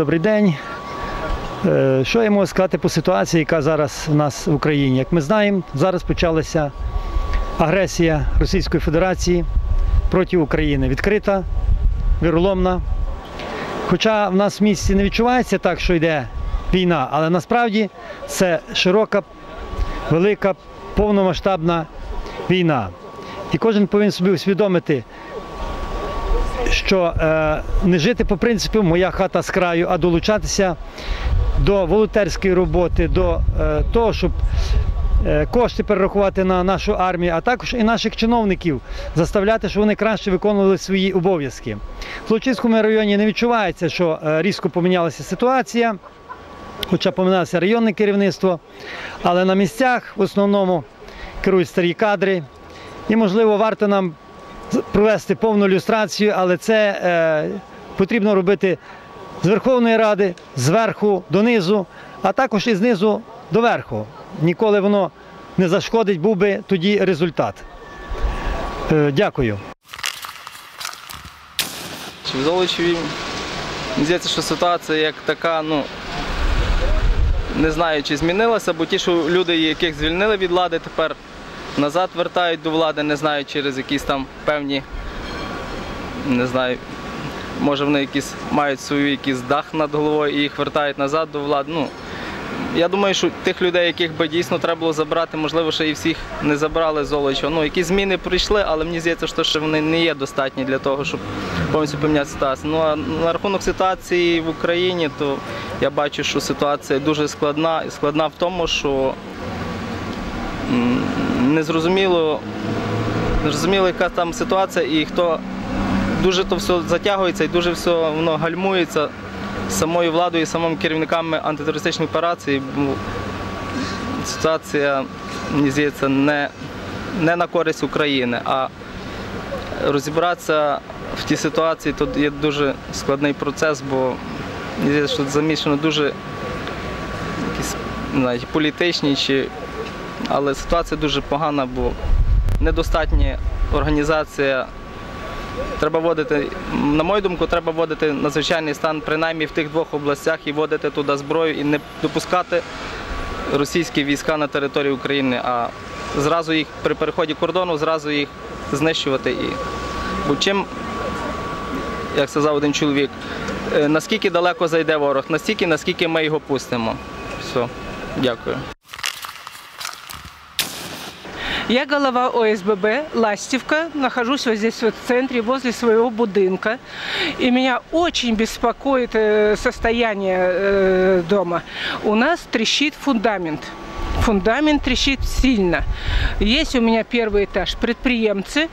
добрий день. Е, Що я можу сказати по ситуації, яка зараз у нас в Україні? Як ми знаємо, зараз почалася агресія Російської Федерації проти України. Відкрита, віроломна. Хоча в нас в місті не відчувається так, що йде війна, але насправді це широка, велика, повномасштабна війна. І кожен повинен собі усвідомити, що е, не жити по принципу моя хата з краю, а долучатися до волонтерської роботи, до е, того, щоб е, кошти перерахувати на нашу армію, а також і наших чиновників заставляти, щоб вони краще виконували свої обов'язки. В Злочинському районі не відчувається, що різко помінялася ситуація, хоча помінялося районне керівництво, але на місцях в основному керують старі кадри. І, можливо, варто нам провести повну люстрацію, але це е, потрібно робити з Верховної Ради, зверху донизу, а також і знизу до верху. Ніколи воно не зашкодить, був би тоді результат. Е, дякую. Золочеві, мені здається, що ситуація як така, ну не знаю, чи змінилася, бо ті, що люди, яких звільнили від влади, тепер назад вертають до влади, не знаю, через якісь там певні, не знаю, може вони якісь мають свою якийсь дах над головою і їх вертають назад до влади. Ну, я думаю, що тих людей, яких би дійсно треба було забрати, можливо, ще і всіх не забрали з Золочева. Ну, якісь зміни прийшли, але мені здається, що ще вони не є достатні для того, щоб повністю поміняти ситуацію. Ну а на рахунок ситуації в Україні, то я бачу, що ситуація дуже складна. І складна в тому, що незрозуміло, незрозуміло, яка там ситуація і хто дуже то все затягується і дуже все воно гальмується самою владою і самими керівниками антитерористичної операції. Ситуація, мені здається, не, не на користь України, а розібратися в тій ситуації тут є дуже складний процес, бо мені здається, що тут замішано дуже якісь не знаю, політичні, чи... але ситуація дуже погана, бо недостатня організація Треба вводити, на мою думку, треба вводити надзвичайний стан принаймні в тих двох областях і вводити туди зброю і не допускати російські війська на територію України, а зразу їх при переході кордону, зразу їх знищувати. І... Бо чим, як сказав один чоловік, е, наскільки далеко зайде ворог, настільки, наскільки ми його пустимо. Все, дякую. Я голова ОСББ Ластівка, нахожусь вот здесь вот в центре, возле своего будинка. И меня очень беспокоит э, состояние э, дома. У нас трещит фундамент. Фундамент трещит сильно. Есть у меня первый этаж предприемцы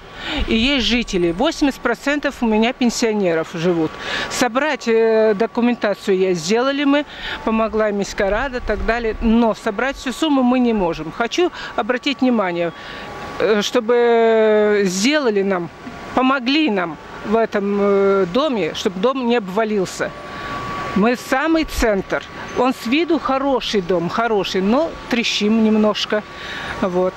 и есть жители. 80% у меня пенсионеров живут. Собрать э, документацию я сделали мы, помогла Мискарада и так далее, но собрать всю сумму мы не можем. Хочу обратить внимание, э, чтобы сделали нам, помогли нам в этом э, доме, чтобы дом не обвалился. Мы самый центр. Он с виду хороший дом, хороший, но трещим немножко. Вот.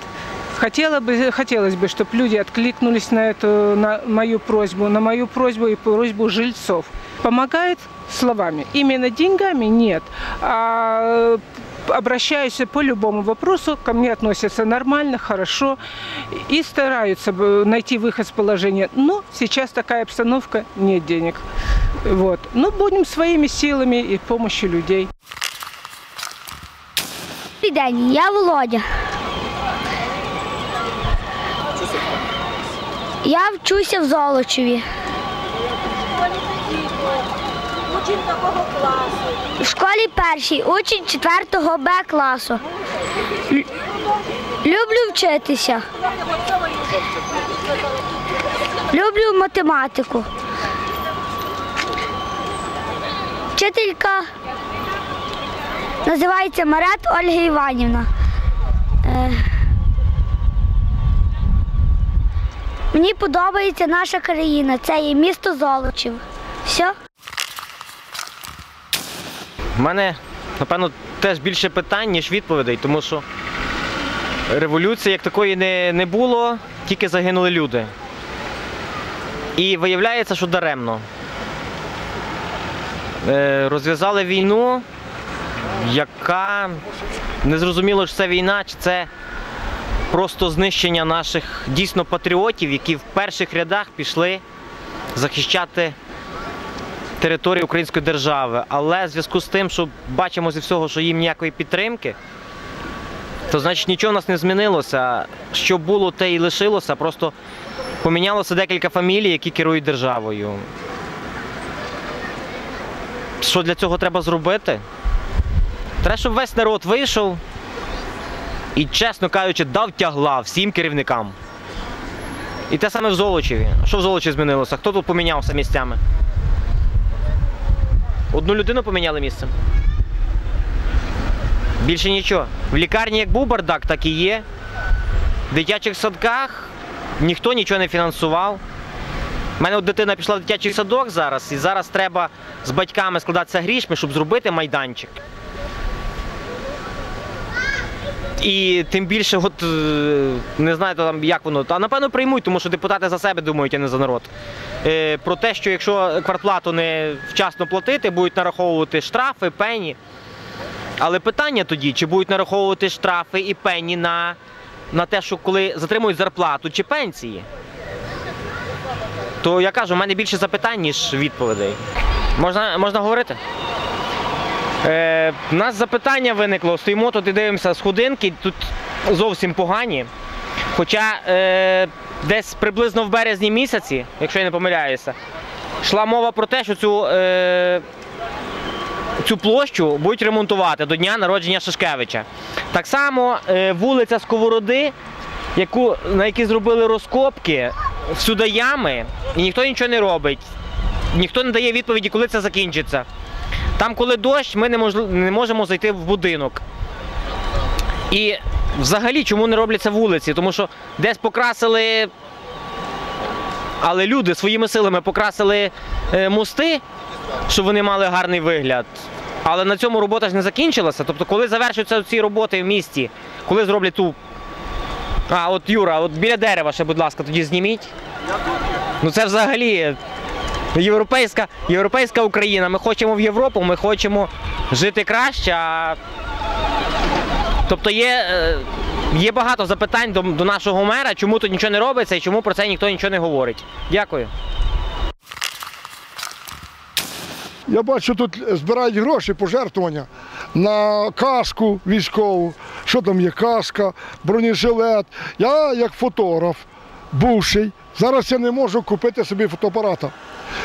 Хотела бы, хотелось бы, чтобы люди откликнулись на эту на мою просьбу, на мою просьбу и просьбу жильцов. Помогают словами. Именно деньгами нет. А обращаюсь по любому вопросу, ко мне относятся нормально, хорошо и стараются найти выход с положения. Но сейчас такая обстановка, нет денег. Вот. Ну, будем своими силами и помощью людей. Добрий день, я Володя. Я вчуся в Золочеві. Учень такого класу. В школі першій, учень 4 Б класу. Люблю вчитися. Люблю математику. Вчителька називається Марет Ольга Іванівна. Е, Мені подобається наша країна. Це є місто Золочів. Все? У мене, напевно, теж більше питань, ніж відповідей, тому що революції як такої не, не було, тільки загинули люди. І виявляється, що даремно. Е, розв'язали війну, яка не зрозуміло, чи це війна, чи це просто знищення наших дійсно патріотів, які в перших рядах пішли захищати територію української держави. Але в зв'язку з тим, що бачимо зі всього, що їм ніякої підтримки, то значить нічого в нас не змінилося. Що було, те і лишилося. Просто помінялося декілька фамілій, які керують державою. Що для цього треба зробити? Треба, щоб весь народ вийшов і, чесно кажучи, дав тягла всім керівникам. І те саме в Золочеві. Що в Золочеві змінилося? Хто тут помінявся місцями? Одну людину поміняли місцем. Більше нічого. В лікарні як був бардак, так і є. В дитячих садках ніхто нічого не фінансував. У мене от дитина пішла в дитячий садок зараз, і зараз треба з батьками складатися грішми, щоб зробити майданчик. І тим більше, от е, не знаю там, як воно. Та напевно приймуть, тому що депутати за себе думають, а не за народ. Е, Про те, що якщо квартплату не вчасно платити, будуть нараховувати штрафи, пені. Але питання тоді, чи будуть нараховувати штрафи і пені на, на те, що коли затримують зарплату чи пенсії. То я кажу, в мене більше запитань, ніж відповідей. Можна, можна говорити? Е, у нас запитання виникло. Стоїмо тут і дивимося сходинки, тут зовсім погані. Хоча е, десь приблизно в березні місяці, якщо я не помиляюся, йшла мова про те, що цю, е, цю площу будуть ремонтувати до дня народження Шишкевича. Так само е, вулиця Сковороди, яку, на якій зробили розкопки, всюди ями, і ніхто нічого не робить. Ніхто не дає відповіді, коли це закінчиться. Там, коли дощ, ми не, можли- не можемо зайти в будинок. І взагалі, чому не робляться вулиці? Тому що десь покрасили, але люди своїми силами покрасили е, мости, щоб вони мали гарний вигляд. Але на цьому робота ж не закінчилася. Тобто, коли завершуються ці роботи в місті, коли зроблять ту. А, от Юра, от біля дерева ще, будь ласка, тоді зніміть. Ну це взагалі європейська, європейська Україна. Ми хочемо в Європу, ми хочемо жити краще. А... Тобто є, е, є багато запитань до, до нашого мера, чому тут нічого не робиться і чому про це ніхто нічого не говорить. Дякую. Я бачу, тут збирають гроші, пожертвування на каску військову. Що там є каска, бронежилет. Я як фотограф, бувший, зараз я не можу купити собі фотоапарата.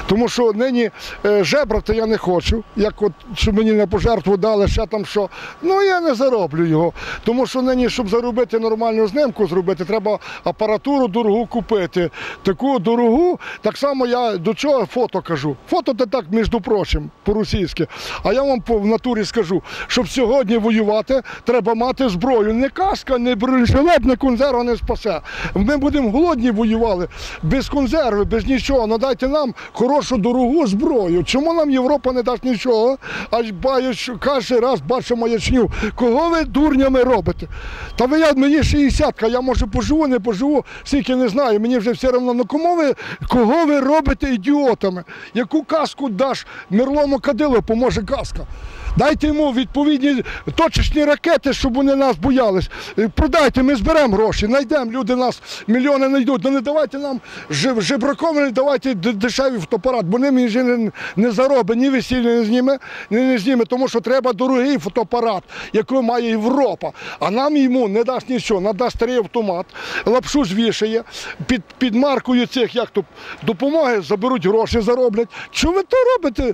Тому що нині е, жебрати я не хочу, як от щоб мені на пожертву дали ще там що. Ну я не зароблю його. Тому що нині, щоб заробити нормальну знимку зробити, треба апаратуру дорогу купити. Таку дорогу, так само я до чого фото кажу. Фото це так, між прочим, по-російськи. А я вам в натурі скажу, щоб сьогодні воювати, треба мати зброю. Не каска, не бронежилет, не консерва не спасе. Ми будемо голодні воювали без консерви, без нічого. Надайте нам хорошу дорогу зброю. Чому нам Європа не дасть нічого? Аж баєш, кожен раз бачу маячню. Кого ви дурнями робите? Та ви я мені 60, я може поживу, не поживу, скільки не знаю. Мені вже все одно. Ну кому ви кого ви робите ідіотами? Яку каску даш мерлому кадилу поможе каска? Дайте йому відповідні точечні ракети, щоб вони нас боялись. Е, Продайте, ми зберемо гроші, знайдемо, люди нас мільйони знайдуть. Ну не давайте нам жебраковані, давайте д- дешевий фотоапарат, бо ним же не, заробить, ні весілля не зніме, ні не зніме, тому що треба дорогий фотоапарат, який має Європа. А нам йому не дасть нічого, надасть старий автомат, лапшу звішає, під, під маркою цих як то, допомоги заберуть гроші, зароблять. Чому ви то робите?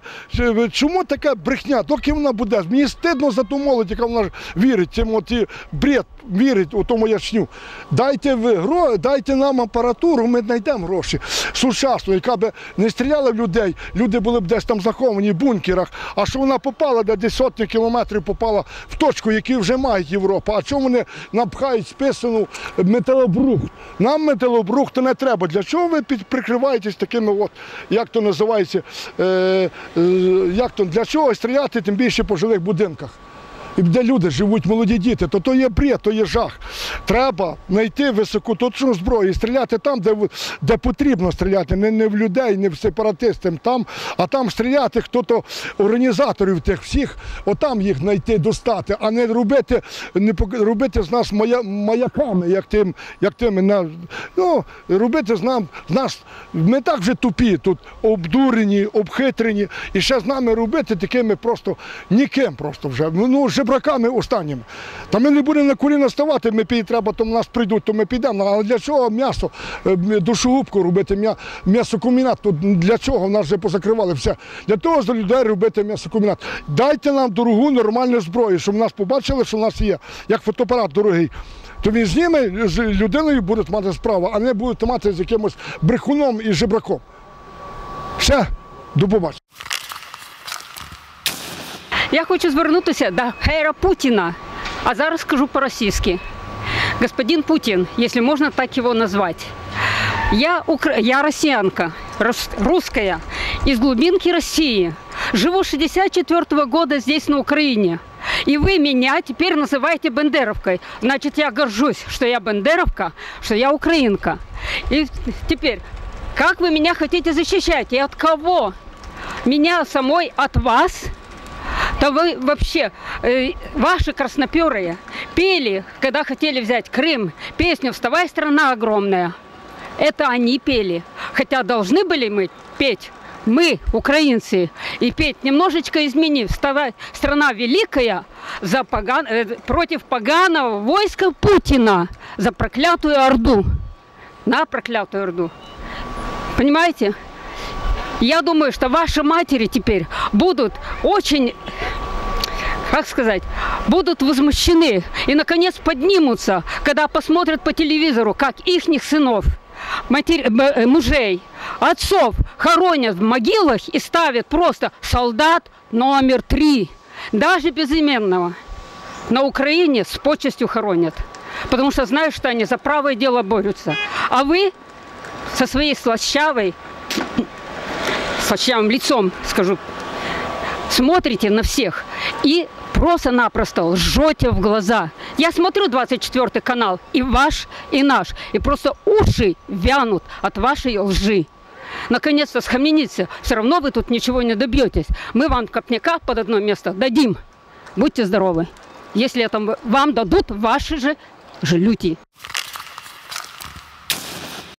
Чому така брехня? Доки вона буде? Мені стидно за ту молодь, яка вона вірить, цим от бред вірить у тому ячню. Дайте ви гро, дайте нам апаратуру, ми знайдемо гроші сучасну, яка б не стріляла в людей, люди були б десь там заховані в бункерах. А що вона попала, де сотні кілометрів попала в точку, яку вже має Європа. А чому вони напхають списану металобрухт? Нам металобрухт не треба. Для чого ви прикриваєтесь такими, от, як то називається, е, е, як то, для чого стріляти, тим більше по жилих будинках? Де люди живуть, молоді діти, то то є бред, то є жах. Треба знайти високоточну зброю і стріляти там, де, де потрібно стріляти, не, не в людей, не в сепаратистів, там, а там стріляти хто-то організаторів тих всіх, отам їх знайти, достати, а не робити, не робити з нас мая, маяками, як тим, як тими на ну, робити з нам з нас. Ми так вже тупі тут, обдурені, обхитрені, і ще з нами робити такими просто ніким просто вже. Ну, жебраками останніми. Та ми не будемо на коліна ставати, ми пі- треба, то нас прийдуть, то ми підемо. Але для чого м'ясо, е, душогубку робити, м'я- м'ясокомбінат? Для чого? Нас вже позакривали все. Для того за людей робити м'ясокомбінат. Дайте нам дорогу нормальну зброю, щоб нас побачили, що в нас є, як фотоапарат дорогий. То він зніме з людиною будуть мати справу, а не будуть мати з якимось брехуном і жебраком. Все, до побачення. Я хочу звернутися до Хейра Путіна, а зараз скажу по-російськи. Господин Путин, если можно так его назвать. Я, укра... я россиянка, рус- русская, из глубинки России. Живу с 64 года здесь, на Украине. И вы меня теперь называете бендеровкой. Значит, я горжусь, что я бендеровка, что я украинка. И теперь, как вы меня хотите защищать и от кого? Меня самой от вас? Да вы вообще, э, ваши красноперые пели, когда хотели взять Крым, песню «Вставай, страна огромная». Это они пели. Хотя должны были мы петь мы, украинцы, и петь немножечко изменив. «Вставай, страна великая» за поган... э, против поганого войска Путина, за проклятую Орду. На проклятую Орду. Понимаете? Я думаю, что ваши матери теперь будут очень, как сказать, будут возмущены и, наконец, поднимутся, когда посмотрят по телевизору, как ихних сынов, матери- э, мужей, отцов хоронят в могилах и ставят просто солдат номер три, даже безыменного. На Украине с почестью хоронят, потому что знают, что они за правое дело борются. А вы со своей слащавой слащавым лицом, скажу, смотрите на всех и просто-напросто лжете в глаза. Я смотрю 24 канал, и ваш, и наш, и просто уши вянут от вашей лжи. Наконец-то схамениться, все равно вы тут ничего не добьетесь. Мы вам копняка под одно место дадим. Будьте здоровы. Если это вам дадут ваши же, люди.